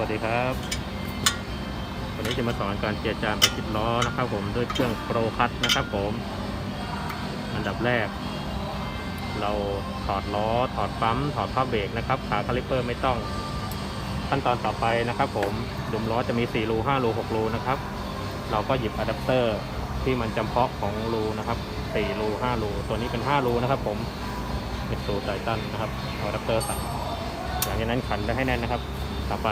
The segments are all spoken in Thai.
วัสดีครับ วันนี้จะมาสอนการเจียจานประชิดล้อนะครับ ผมด้วยเครื่องโปรคัตนะครับ ผม อันดับแรก เราถอดล้อถอดปั๊มถอดผ้าเบรกนะครับขาคาลิปเปอร์ไม่ต้อง ขั้นตอนต่อไปนะครับ ผมดุมล้อจะมี4รู5รู6รูนะครับ เราก็หยิบอะแดปเตอร์ที่มันจำเพาะของรูนะครับ4รู5รูตัวนี้เป็น5รูนะครับ ผมเป็นสูตรไดตันนะครับเอาอะแดปเตอร์ใส่หลังจากนั้นขันไปให้แน่นนะครับ ต่อไป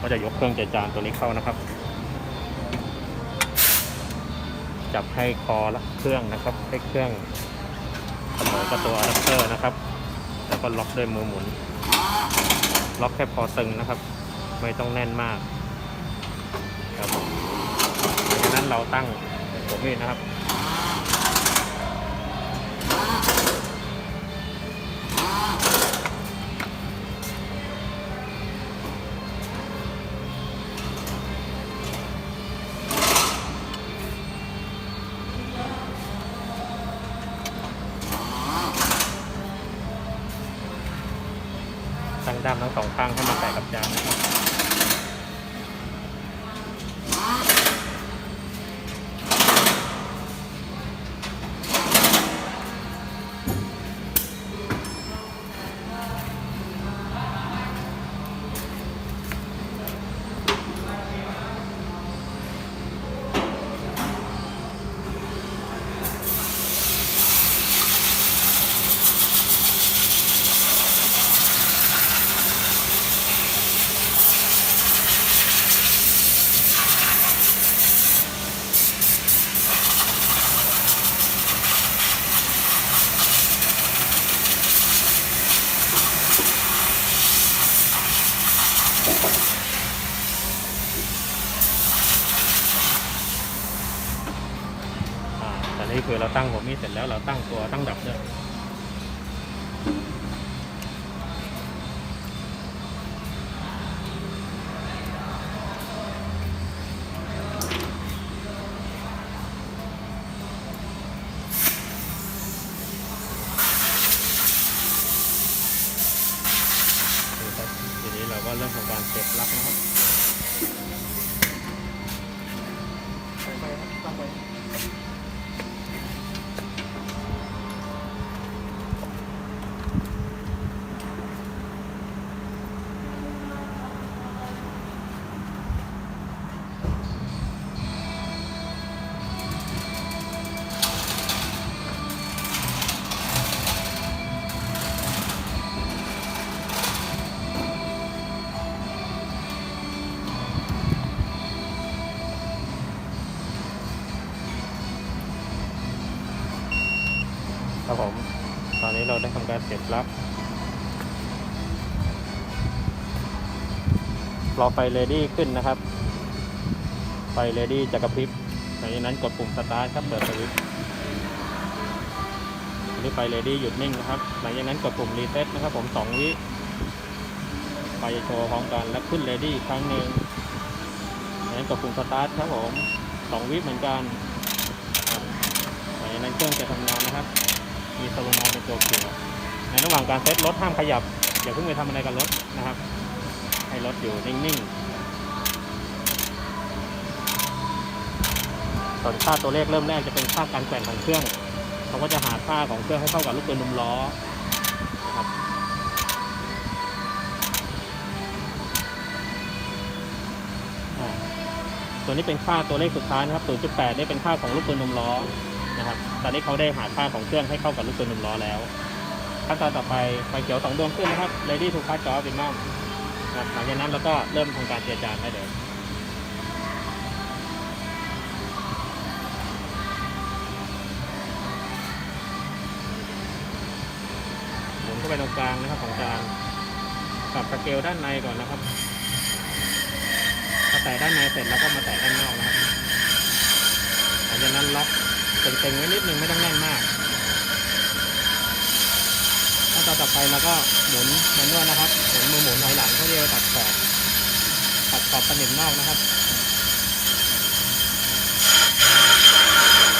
ก็จะยกเครื่องเจจานตัวนี้เข้านะครับ จับให้คอและเครื่องนะครับ ให้เครื่องเสมอกับตัวอะแดปเตอร์นะครับ แล้วก็ล็อกด้วยมือหมุน ล็อกแค่พอตึงนะครับ ไม่ต้องแน่นมากครับผมดังนั้นเราตั้งหัวมีดนะครับ ด้ามทั้งสองข้างให้มันแตะกับยางนะครับ นี่คือเราตั้งหัวมีดเสร็จแล้วเราตั้งตัวตั้งดับด้วยนี่ครับทีนี้เราก็เริ่มทำการเก็บลักนะครับ ครับผม ตอนนี้เราได้ทำการเสียบปลั๊กรอไฟเรดี้ขึ้นนะครับ ไฟเรดี้จะกระพริบหลังจากนั้นกดปุ่มสตาร์ทครับเปิดสวิตช์อันนี้ไฟเรดี้หยุดนิ่งนะครับ หลังจากนั้นกดปุ่มรีเซ็ตนะครับ ผมสองวิไฟจะโชว์พร้อมกันแล้วขึ้นเรดี้อีกครั้งหนึ่งหลังจากนั้นกดปุ่มสตาร์ทครับผมสองวิเหมือนกันหลังจากนั้นเครื่องจะทำงาน มีโซโลนอยเป็นตัวเกี่ยวในระหว่างการเซตรถห้ามขยับอย่าเพิ่งไปทำอะไรกับรถนะครับ ให้รถอยู่นิ่งๆส่วนค่าตัวเลขเริ่มแรกจะเป็นค่าการแกว่งของเครื่องเขาก็จะหาค่าของเครื่องให้เข้ากับลูกปืนนุมล้อนะครับอ่าตัวนี้เป็นค่าตัวเลขสุดท้ายนะครับ 0.8นี่เป็นค่าของลูกปืนนมล้อ นะครับ ตอนนี้เขาได้หาค่าของเครื่องให้เข้ากับลูกปืนหนึ่งล้อแล้ว ขั้นตอนต่อไปไฟเขียวสองดวงขึ้นนะครับ ready to cut job เป็นมากนะครับหลังจากนั้นเราก็เริ่มทำการเจียจานได้เลยหมุนเข้าไปตรงกลางนะครับของจานปรับสเกลด้านในก่อนนะครับพอแตะด้านในเสร็จแล้วก็มาแตะด้านนอกนะครับ หลังจากนั้นล็อก เต็งๆไว้นิดนึงไม่ต้องแน่นมากขั้นตอนต่อไปเราก็หมุนแมนนวดนะครับหมุนมือหมุนถอยหลังเพื่อที่จะตัดขอบตัดขอบสนิมนอกนะครับ